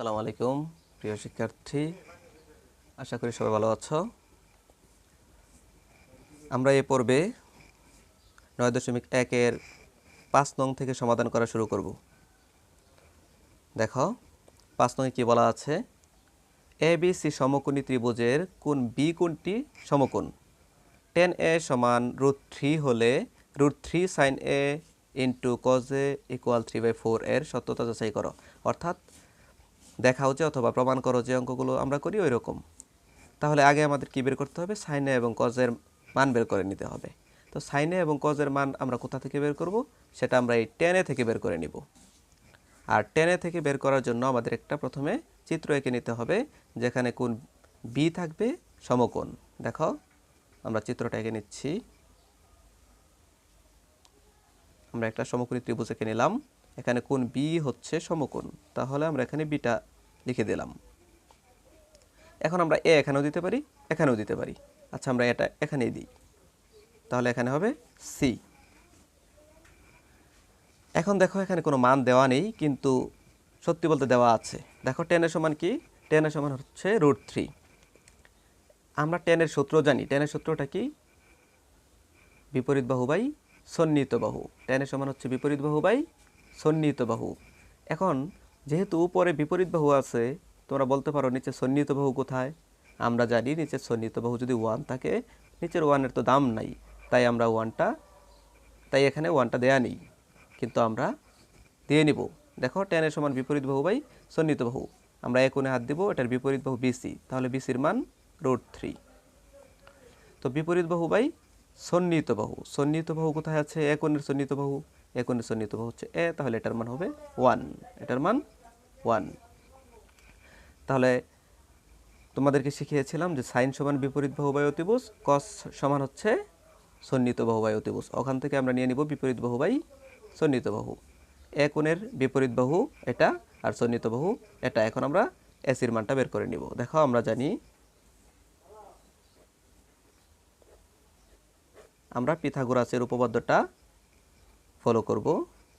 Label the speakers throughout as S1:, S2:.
S1: আসসালামু আলাইকুম, প্রিয় শিক্ষার্থী। আশা করি সবাই ভালো আছো। আমরা এ পর্বে নয় দশমিক একের পাঁচ নং থেকে সমাধান করা শুরু করব। দেখো, পাঁচ নং কি বলা আছে? এ, বি, সি সমকোণী ত্রিভুজের কোন বি, কোণটি সমকোণ। টেন এ সমান রুট থ্রি হলে root three sine A into cos A equal three by four এর সত্যতা যাচাই করো। অর্থাৎ দেখাও যে অথবা প্রমাণ করো যে অঙ্কগুলো আমরা করি ওই রকম তাহলে আগে আমাদের কী বের করতে হবে? সাইনে এবং কজের মান বের করে নিতে হবে। তো সাইনে এবং কজের মান আমরা কোথা থেকে বের করব? সেটা আমরা এই টেনে থেকে বের করে নিব। আর টেনে থেকে বের করার জন্য আমাদের একটা প্রথমে চিত্র এঁকে নিতে হবে, যেখানে কোন বি থাকবে সমকোণ। দেখো, আমরা চিত্রটা এঁকে নিচ্ছি। আমরা একটা সমকোণী ত্রিভুজ এঁকে নিলাম। এখানে কোন বি হচ্ছে সমকোণ, তাহলে আমরা এখানে বিটা লিখে দিলাম। এখন আমরা এ এখানেও দিতে পারি, এখানেও দিতে পারি। আচ্ছা আমরা এটা এখানেই দিই। তাহলে এখানে হবে সি এখন দেখো, এখানে কোনো মান দেওয়া নেই, কিন্তু সত্যি বলতে দেওয়া আছে। দেখো টেনের সমান কি? টেনের সমান হচ্ছে রুট থ্রি আমরা টেনের সূত্র জানি। টেনের সূত্রটা কি? বিপরীত বাহু বাই সন্নিহিত বাহু। টেনের সমান হচ্ছে বিপরীত বাহু বাই সন্নিহিত বাহু। এখন যেহেতু উপরে বিপরীত বাহু আছে, তোমরা বলতে পারো নিচে সন্নিহিত বাহু কোথায়? আমরা জানি নিচের সন্নিহিত বাহু যদি ওয়ান থাকে, নিচের ওয়ানের তো দাম নাই। তাই আমরা ওয়ানটা তাই এখানে ওয়ানটা দেয়া নেই। কিন্তু আমরা দিয়ে নিব। দেখো টেনের সমান বিপরীত বাহু বাই সন্নিহিত বাহু। আমরা কোণে হাত দিব, এটার বিপরীত বাহু বিসি তাহলে বিসির মান রুট থ্রি তো বিপরীত বাহু বাই সন্নিহিত বাহু। সন্নিহিত বাহু কোথায় আছে? কোণের সন্নিহিত বাহু। এ কোণের সন্নিহিত হচ্ছে এ, তাহলে এটার মান হবে ওয়ান। এটার মান ওয়ান। তাহলে তোমাদেরকে শিখিয়েছিলাম যে সাইন সমান বিপরীত বাহু বাই অতিভুজ কস সমান হচ্ছে সন্নিহিত বাহু বাই অতিভুজ। ওখান থেকে আমরা নিয়ে নিব বিপরীত বাহু বাই সন্নিহিত বাহু। এ বিপরীত বাহু এটা আর সন্নিহিত বাহু এটা। এখন আমরা এসির মানটা বের করে নিব। দেখো, আমরা জানি আমরা পিথাগোরাসের উপপাদ্যটা ফলো করব।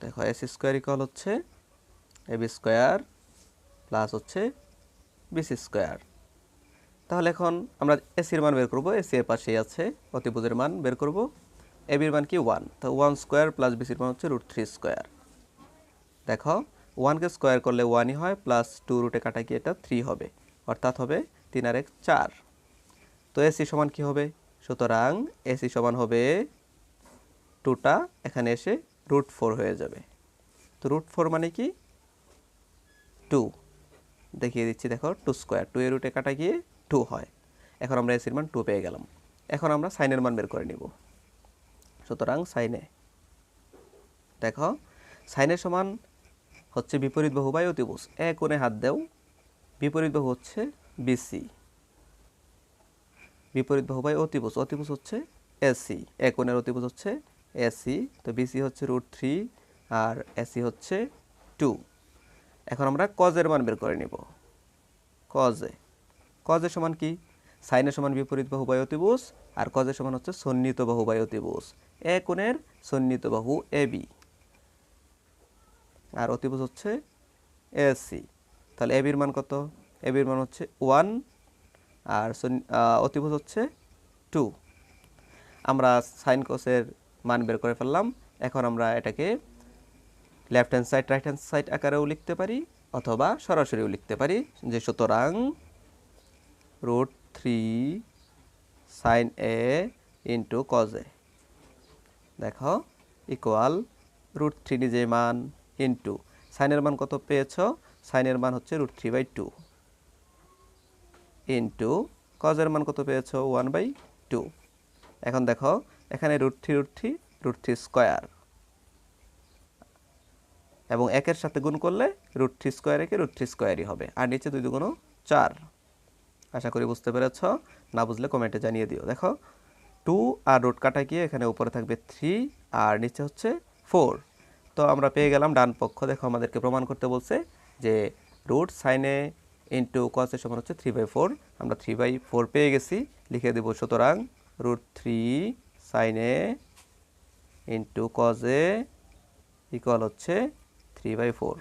S1: দেখো এস স্কোয়ার ইকুয়াল হচ্ছে এ বি স্কোয়ার প্লাস হচ্ছে বিসি স্কোয়ার তাহলে এখন আমরা এসির মান বের করব। এসি এর পাশেই আছে অতিভুজের মান, বের করব। এবির মান কি ওয়ান তো ওয়ান স্কোয়ার প্লাস বিসির মান হচ্ছে রুট থ্রি স্কোয়ার দেখো ওয়ানকে স্কোয়ার করলে ওয়ানই হয় প্লাস টু রুটে কাটা গিয়ে এটা থ্রি হবে। অর্থাৎ হবে তিন আর এক চার। তো এসি সমান কি হবে? সুতরাং এসি সমান হবে টুটা এখানে এসে রুট ফোর হয়ে যাবে। তো রুট ফোর মানে কি? টু দেখিয়ে দিচ্ছি দেখো টু স্কোয়ার টু এর রুটে কাটা গিয়ে টু হয়। এখন আমরা এসির মান টু পেয়ে গেলাম। এখন আমরা সাইনের মান বের করে নিব। সুতরাং সাইনে দেখো সাইনের সমান হচ্ছে বিপরীত বাহু বাই অতিভুজ। এ কোণে হাত দেও, বিপরীত বাহু হচ্ছে বিসি বিপরীত বাহু বাই অতিভুজ। অতিভুজ হচ্ছে এসি এ কোণের অতিভুজ হচ্ছে এসি তো বিসি হচ্ছে রুট থ্রি আর এসি হচ্ছে টু এখন আমরা কজের মান বের করে নিব। কজে কজের সমান কি? সাইনের সমান বিপরীত বাহু বাই অতিভুজ আর কজের সমান হচ্ছে সন্নিহিত বাহু অতিভুজ এ কোণের সন্নিহিত বাহু এ বি আর অতিভুজ হচ্ছে এসি তাহলে এবির মান কত? এবির মান হচ্ছে ওয়ান আর অতিভুজ হচ্ছে টু আমরা সাইন কোসের মান বের করে ফেললাম। এখন আমরা এটাকে left hand side right hand side আকারেও লিখতে পারি অথবা সরাসরিও লিখতে পারি যে সুতরাং root three sine A into cos A দেখো ইকুয়াল রুট থ্রি নিজে মান ইন্টু সাইনের মান কত পেয়েছ? সাইনের মান হচ্ছে root three by two into কজের মান কত পেয়েছ? ওয়ান বাই টু এখন দেখো এখানে root three root three root three square. এবং একের সাথে গুণ করলে রুট থ্রি স্কোয়ার একে রুট থ্রি স্কোয়ারই হবে। আর নিচে দুই দুগুণ চার। আশা করি বুঝতে পেরেছ? না বুঝলে কমেন্টে জানিয়ে দিও। দেখো, টু আর রুট কাটা গিয়ে এখানে উপরে থাকবে থ্রি, আর নিচে হচ্ছে ফোর। তো আমরা পেয়ে গেলাম ডান পক্ষ। দেখো, আমাদেরকে প্রমাণ করতে বলছে যে রুট সাইনে ইন্টু কসের সমান হচ্ছে থ্রি বাই ফোর। আমরা থ্রি বাই ফোর পেয়ে গেছি। লিখে দেবো সুতরাং রুট থ্রি সাইনে ইন্টু কজ এ ইকুয়াল হচ্ছে থ্রি বাই ফোর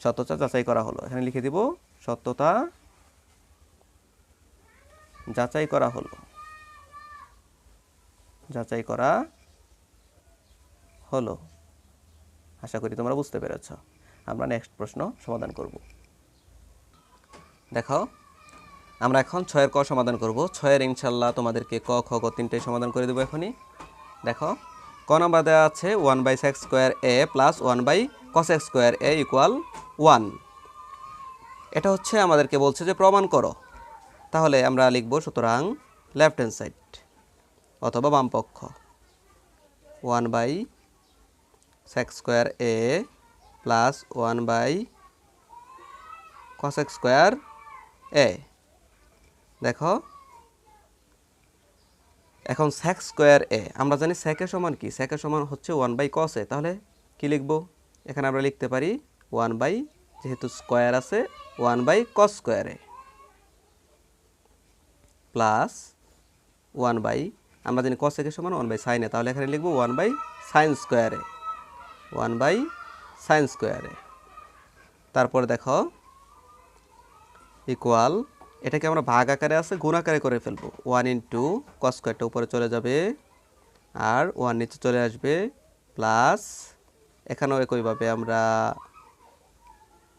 S1: সত্যতা যাচাই করা হলো। এখানে লিখে দিব, সত্যতা যাচাই করা হলো। যাচাই করা হলো। আশা করি তোমরা বুঝতে পেরেছ। আমরা নেক্সট প্রশ্ন সমাধান করব। দেখো আমরা এখন ছয়ের ক সমাধান করব। ছয়ের ইনশাল্লাহ তোমাদেরকে ক, খ, গ তিনটে সমাধান করে দেবো এখনই। দেখো, ক নম্বর দেওয়া আছে one by sec square A plus one by cosec square A equal one এটা হচ্ছে আমাদেরকে বলছে যে প্রমাণ করো। তাহলে আমরা লিখব সুতরাং লেফট হ্যান্ড সাইড অথবা বামপক্ষ one by sec square A plus one by cosec square A দেখো। এখন স্যাক স্কোয়ার এ আমরা জানি স্যাকের সমান কি? স্যাকের সমান হচ্ছে ওয়ান বাই কস এ তাহলে কি লিখব? এখানে আমরা লিখতে পারি ওয়ান বাই যেহেতু স্কোয়ার আছে one by cos square A plus one by আমরা জানি কস একের সমান ওয়ান বাই সাইন তাহলে এখানে লিখব one by sine square one by sine square তারপর দেখো ইকুয়াল এটাকে আমরা ভাগ আকারে আছে, গুণ আকারে করে ফেলব। ওয়ান ইন্টু কস স্কোয়ারটা উপরে চলে যাবে আর ওয়ান নিচে চলে আসবে প্লাস এখানেও একইভাবে আমরা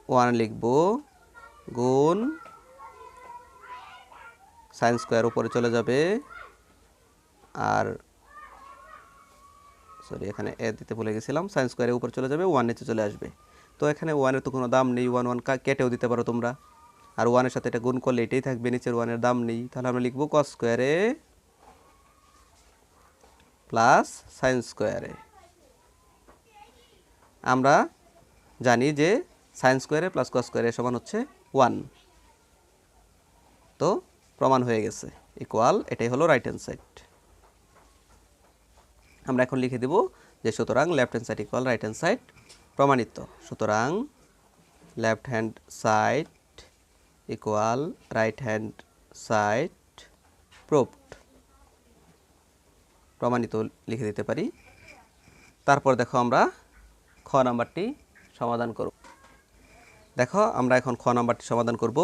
S1: ওয়ান লিখব, গুণ সাইন স্কোয়ার উপরে চলে যাবে আর সরি এখানে এ দিতে ভুলে গেছিলাম সাইন স্কোয়ারের উপরে চলে যাবে ওয়ান নিচে চলে আসবে। তো এখানে ওয়ানের তো কোনো দাম নেই ওয়ান ওয়ান কেটেও দিতে পারো তোমরা। আর ওয়ানের সাথে এটা গুণ করলে এটাই থাকবে, নিচের ওয়ানের দাম নেই। তাহলে আমরা লিখব কস স্কোয়ারে প্লাস সাইন স্কোয়ারে আমরা জানি যে সাইন স্কোয়ারে প্লাস কস স্কোয়ারে সমান হচ্ছে ওয়ান তো প্রমাণ হয়ে গেছে। ইকুয়াল এটাই হলো রাইট হ্যান্ড সাইড আমরা এখন লিখে দেব যে সুতরাং left hand side equal right hand side প্রমাণিত। সুতরাং left hand side equal right hand side proved প্রমাণিত লিখে দিতে পারি। তারপর দেখো আমরা খ নাম্বারটি সমাধান করব। দেখো আমরা এখন খ নাম্বারটি সমাধান করব।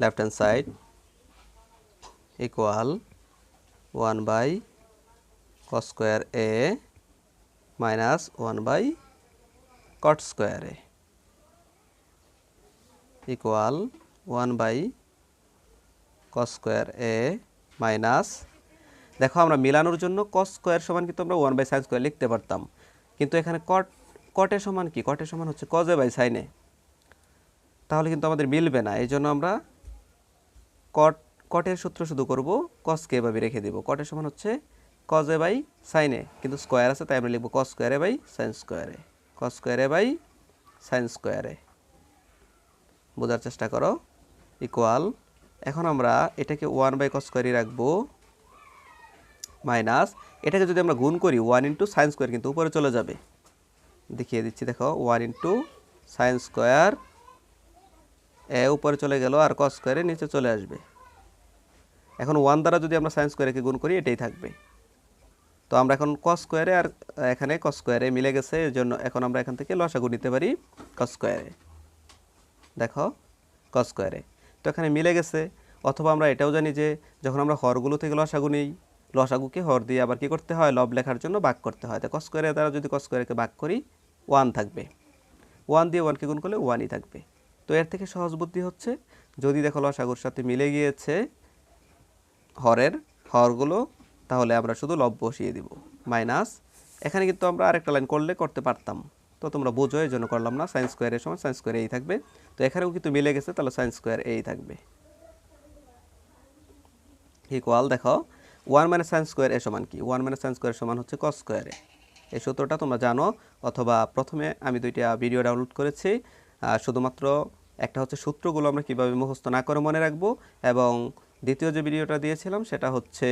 S1: Left hand side equal one by cos square A minus one by cot square A equal one by cos square A minus দেখো আমরা মিলানোর জন্য কস স্কোয়ার সমান কিন্তু আমরা ওয়ান বাই সাইন স্কোয়ার লিখতে পারতাম। কিন্তু এখানে কট কটের সমান কি? কটের সমান হচ্ছে কজে বাই সাইনে তাহলে কিন্তু আমাদের মিলবে না। এই জন্য আমরা কট কটের সূত্র শুধু করব কসকে এভাবে রেখে দিব। কটের সমান হচ্ছে কজে বাই সাইনে কিন্তু স্কোয়ার আছে, তাই আমরা লিখব কস স্কোয়ারে বাই সাইন স্কোয়ারে কস স্কোয়ারে বাই সাইন স্কোয়ারে বোঝার চেষ্টা করো। ইকুয়াল এখন আমরা এটাকে ওয়ান বাই কস স্কোয়ারই রাখব মাইনাস এটাকে যদি আমরা গুণ করি ওয়ান ইন্টু সাইন স্কোয়ার কিন্তু উপরে চলে যাবে। দেখিয়ে দিচ্ছি, দেখো one into sine square A উপরে চলে গেল আর কস স্কোয়ারে নিচে চলে আসবে। এখন ওয়ান দ্বারা যদি আমরা সাইন স্কোয়ারকে গুণ করি, এটাই থাকবে। তো আমরা এখন কস স্কোয়ারে আর এখানে কস স্কোয়ারে মিলে গেছে এর জন্য এখন আমরা এখান থেকে লসাগু নিতে পারি কস স্কোয়ারে দেখো কস স্কোয়ারে তো এখানে মিলে গেছে। অথবা আমরা এটাও জানি যে, যখন আমরা হরগুলো থেকে লসাগু নিই, লসাগুকে হর দিয়ে আবার কি করতে হয়? লব লেখার জন্য ভাগ করতে হয়। তো কস স্কোয়ারের দ্বারা যদি কস ভাগ করি ওয়ান থাকবে। ওয়ান দিয়ে ওয়ানকে গুণ করলে ওয়ানই থাকবে। তো এর থেকে সহজ বুদ্ধি হচ্ছে, যদি দেখো লসাগুর সাথে মিলে গিয়েছে হরের হরগুলো, তাহলে আমরা শুধু লব বসিয়ে দিব মাইনাস এখানে কিন্তু আমরা আরেকটা লাইন করলে করতে পারতাম। তো তোমরা বোঝো, এই জন্য করলাম না। সাইন্স স্কোয়ারের সময় সাইন্স স্কোয়ার এই থাকবে। তো এখানেও কিন্তু মিলে গেছে, তাহলে সাইন্স স্কোয়ার এই থাকবে। ইকুয়াল দেখো ওয়ান মাইনাস সাইন্স স্কোয়ার এর সমান কি? ওয়ান মাইনাস সাইন্স স্কোয়ার সমান হচ্ছে কস স্কোয়ারে এই সূত্রটা তোমরা জানো, অথবা প্রথমে আমি দুইটা ভিডিও ডাউনলোড করেছি শুধুমাত্র একটা হচ্ছে সূত্রগুলো আমরা কীভাবে মুখস্থ না করে মনে রাখব, এবং দ্বিতীয় যে ভিডিওটা দিয়েছিলাম, সেটা হচ্ছে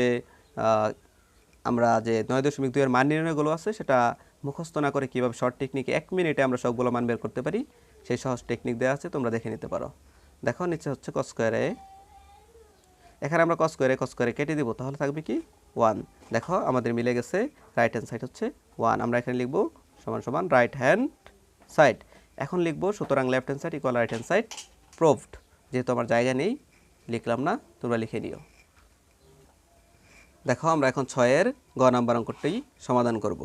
S1: আমরা যে নয় দশমিক দুইয়ের মান নির্ণয়গুলো আছে, সেটা মুখস্থ না করে কীভাবে শর্ট টেকনিকে এক মিনিটে আমরা সবগুলো মান বের করতে পারি, সেই সহজ টেকনিক দেওয়া আছে, তোমরা দেখে নিতে পারো। দেখো, নিচে হচ্ছে কস স্কোয়ারে এখানে আমরা কস স্কোয়ারে কস স্কোয়ারে কেটে দিব, তাহলে থাকবে কি? ওয়ান দেখো, আমাদের মিলে গেছে রাইট হ্যান্ড সাইড হচ্ছে ওয়ান আমরা এখানে লিখব সমান সমান রাইট হ্যান্ড সাইড এখন লিখব, সুতরাং left hand side equal right hand side proved যেহেতু আমার জায়গা নেই, লিখলাম না, তোমরা লিখে নিও। দেখো, আমরা এখন ছয়ের গ নাম্বার অঙ্কটি সমাধান করব।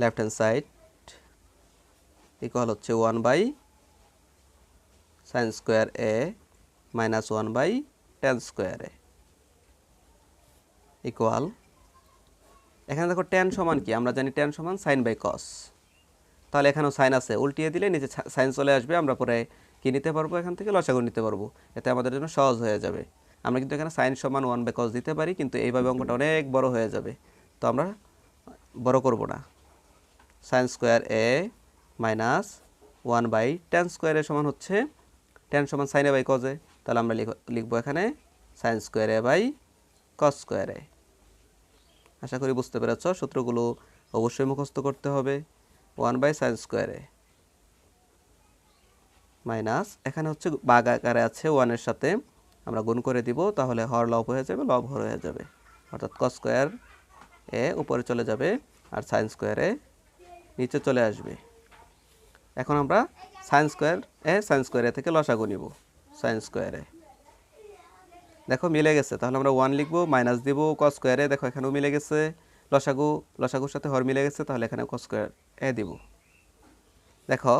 S1: লেফট হ্যান্ড সাইড ইকুয়াল হচ্ছে one by sine square A minus one by tan square A equal এখানে দেখো টেন সমান কি? আমরা জানি টেন সমান সাইন বাই কস তাহলে এখানেও সাইন আছে। উল্টিয়ে দিলে নিচে সাইন চলে আসবে। আমরা পরে কি নিতে পারব? এখান থেকে লসাগু নিতে পারব। এতে আমাদের জন্য সহজ হয়ে যাবে। আমরা কিন্তু এখানে সাইন সমান ওয়ান বাই কস দিতে পারি, কিন্তু এইভাবে অঙ্কটা অনেক বড় হয়ে যাবে। তো আমরা বড় করব না। Sine square A minus one by tan স্কোয়ারের সমান হচ্ছে টেন সমান সাইন এ বাই কজে তাহলে আমরা লিখ লিখব এখানে sine square A by cos square A আশা করি বুঝতে পেরেছ, সূত্রগুলো অবশ্যই মুখস্থ করতে হবে। ওয়ান বাই সাইন স্কোয়ারে মাইনাস এখানে হচ্ছে বাঘ আকারে আছে ওয়ানের সাথে। আমরা গুণ করে দিব, তাহলে হর লব হয়ে যাবে, লব হর হয়ে যাবে। অর্থাৎ কস স্কোয়ার এ উপরে চলে যাবে, আর সাইন স্কোয়ারে নিচে চলে আসবে। এখন আমরা সায়েন্স স্কোয়ার এ সায়েন্স স্কোয়ারে থেকে লসাগু নিব। সায়েন্স স্কোয়ারে দেখো, মিলে গেছে। তাহলে আমরা ওয়ান লিখব মাইনাস দিব কস স্কোয়ারে দেখো, এখানেও মিলে গেছে। লসাগু, লসাগুর সাথে হর মিলে গেছে। তাহলে এখানে কস স্কোয়ার এ দিব। দেখো,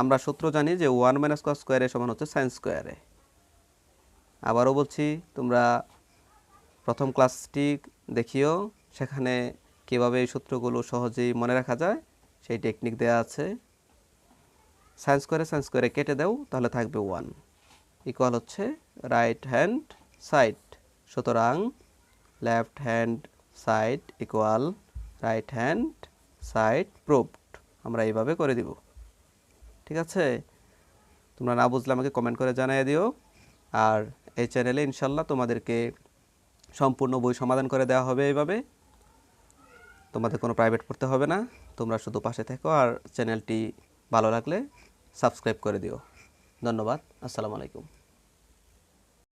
S1: আমরা সূত্র জানি যে ওয়ান মাইনাস কস স্কোয়ারে সমান হচ্ছে সায়েন্স স্কোয়ারে আবারও বলছি, তোমরা প্রথম ক্লাসটি দেখিও। সেখানে কীভাবে এই সূত্রগুলো সহজেই মনে রাখা যায়। সেই টেকনিক দেওয়া আছে। সাইন স্কোয়ারে সাইন স্কোয়ারে কেটে দাও, তাহলে থাকবে ওয়ান ইকুয়াল হচ্ছে রাইট হ্যান্ড সাইড সুতরাং left hand side equal right hand side proved আমরা এইভাবে করে দিব। ঠিক আছে? তোমরা না বুঝলে আমাকে কমেন্ট করে জানিয়ে দিও। আর এই চ্যানেলে ইনশাল্লাহ তোমাদেরকে সম্পূর্ণ বই সমাধান করে দেওয়া হবে এইভাবে। তোমাদের কোনো প্রাইভেট পড়তে হবে না। তোমরা শুধু পাশে থেকো আর চ্যানেলটি ভালো লাগলে সাবস্ক্রাইব করে দিও। ধন্যবাদ। আসসালামু আলাইকুম।